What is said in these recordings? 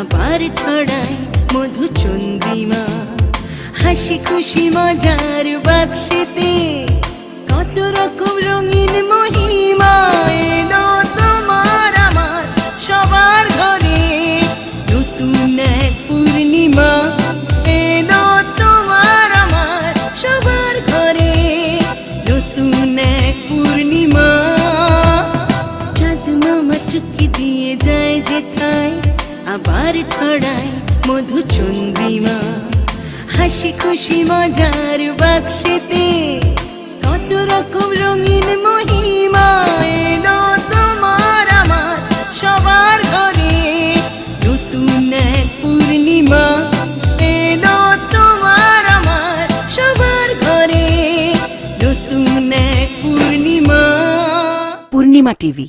আবার ছড়ায় মধু চন্দ্রিমা। হাসি খুশি মজার বাক্সেতে কত রকম রঙিন মহিমা আবার ছড়ায় মধু চন্দ্রিমা। হাসি খুশি মজার বাক্সেতে কত রকম রঙিন মহিমা এলো তোমার আমার সবার ঘরে। নতুন এক পূর্ণিমা এলো তোমার আমার সবার ঘরে। নতুন পূর্ণিমা। পূর্ণিমা টিভি।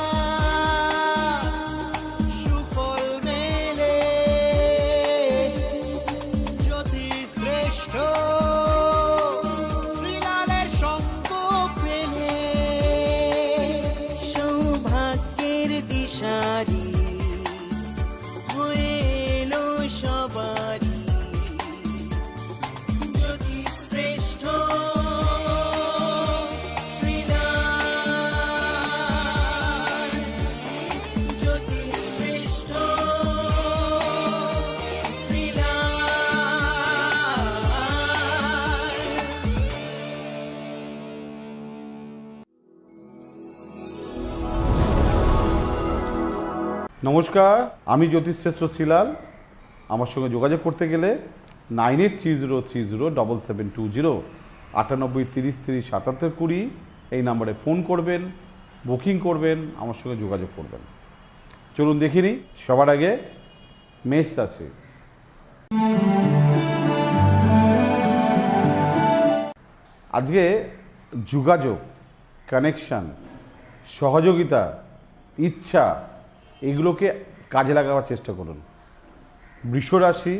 নমস্কার, আমি জ্যোতিষশ্রেষ্ঠ শিলাল। আমার সঙ্গে যোগাযোগ করতে গেলে nine eight three zero three zero double seven two zero, আটানব্বই তিরিশ তিরিশ সাতাত্তর কুড়ি, এই নাম্বারে ফোন করবেন, বুকিং করবেন, আমার সঙ্গে যোগাযোগ করবেন। চলুন দেখিনি, সবার আগে মেষ রাশি। আজকে যোগাযোগ কানেকশান সহযোগিতা, ইচ্ছা এগুলোকে কাজে লাগাবার চেষ্টা করুন। বৃষ রাশি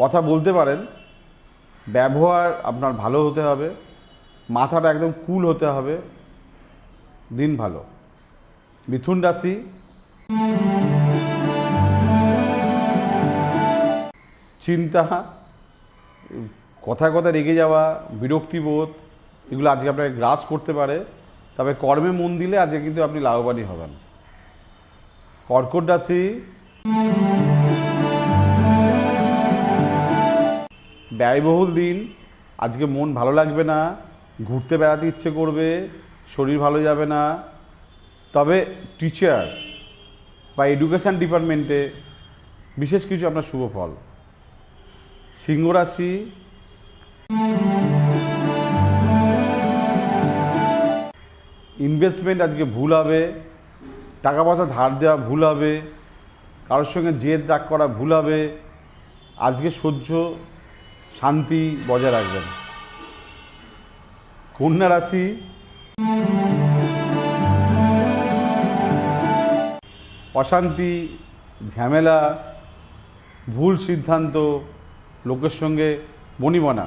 কথা বলতে পারেন, ব্যবহার আপনার ভালো হতে হবে, মাথাটা একদম কুল হতে হবে, দিন ভালো। মিথুন রাশি চিন্তা, কথায় কথায় রেগে যাওয়া বিরক্তিবোধ এগুলো আজকে আপনাকে গ্রাস করতে পারে। তবে কর্মে মন দিলে আজকে কিন্তু আপনি লাভবানই হবেন। কর্কট রাশি। ব্যয়বহুল দিন। আজকে মন ভালো লাগবে না, ঘুরতে বেড়াতে ইচ্ছে করবে, শরীর ভালো যাবে না। তবে টিচার বা এডুকেশান ডিপার্টমেন্টে বিশেষ কিছু আপনার শুভ ফল। সিংহ ইনভেস্টমেন্ট আজকে ভুল হবে টাকা পয়সা ধার দেওয়া ভুল হবে, কারোর সঙ্গে জেদ রাগ করা ভুল হবে, আজকে সহ্য শান্তি বজায় রাখবেন। কন্যা রাশি, অশান্তি, ঝামেলা, ভুল সিদ্ধান্ত, লোকের সঙ্গে বনিবনা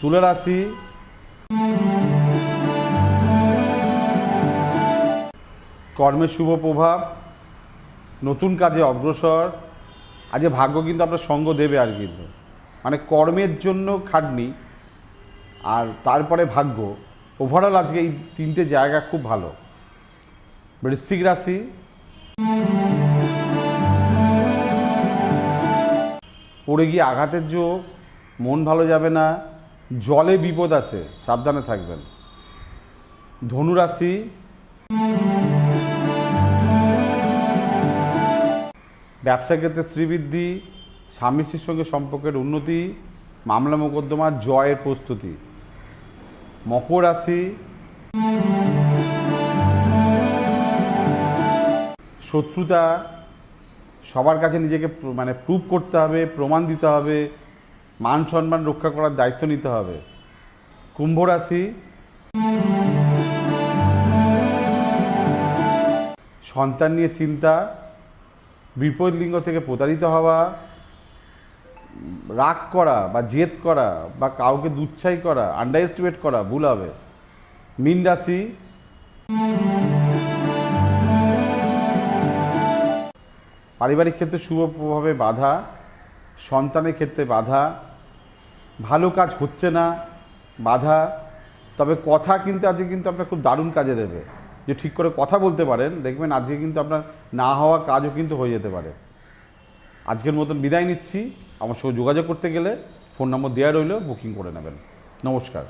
তুলা রাশি কর্মের শুভ প্রভাব, নতুন কাজে অগ্রসর। আজকে ভাগ্য কিন্তু আপনার সঙ্গ দেবে আর কিন্তু। মানে কর্মের জন্য খাটনি আর তারপরে ভাগ্য। ওভারঅল আজকে এই তিনটে জায়গা খুব ভালো। বৃশ্চিক রাশি। পড়ে গিয়ে আঘাতের যোগ মন ভালো যাবে না। জলে বিপদ আছে, সাবধানে থাকবেন। ধনুরাশি ব্যবসা ক্ষেত্রে শ্রীবৃদ্ধি, স্বামী স্ত্রীর সঙ্গে সম্পর্কের উন্নতি, মামলা মোকদ্দমার জয়ের প্রস্তুতি। মকর রাশি, শত্রুতা, সবার কাছে নিজেকে মানে প্রুভ করতে হবে, প্রমাণ দিতে হবে মান সম্মান রক্ষা করার দায়িত্ব নিতে হবে। কুম্ভ রাশি সন্তান নিয়ে চিন্তা, বিপরীত লিঙ্গ থেকে প্রতারিত হওয়া, রাগ করা বা জেদ করা বা কাউকে দুচ্ছাই করা আন্ডার এস্টিমেট করা, ভুল হবে। মীন রাশি পারিবারিক ক্ষেত্রে শুভ প্রভাবে বাধা, সন্তানের ক্ষেত্রে বাধা ভালো কাজ হচ্ছে না, বাধা। তবে কথা কিন্তু আজকে কিন্তু আপনার খুব দারুণ কাজে দেবে। যে ঠিক করে কথা বলতে পারেন, দেখবেন আজকে কিন্তু আপনার না হওয়া কাজও কিন্তু হয়ে যেতে পারে। আজকের মতন বিদায় নিচ্ছি। আমার সঙ্গে যোগাযোগ করতে গেলে ফোন নম্বর দেওয়া রইল বুকিং করে নেবেন। নমস্কার।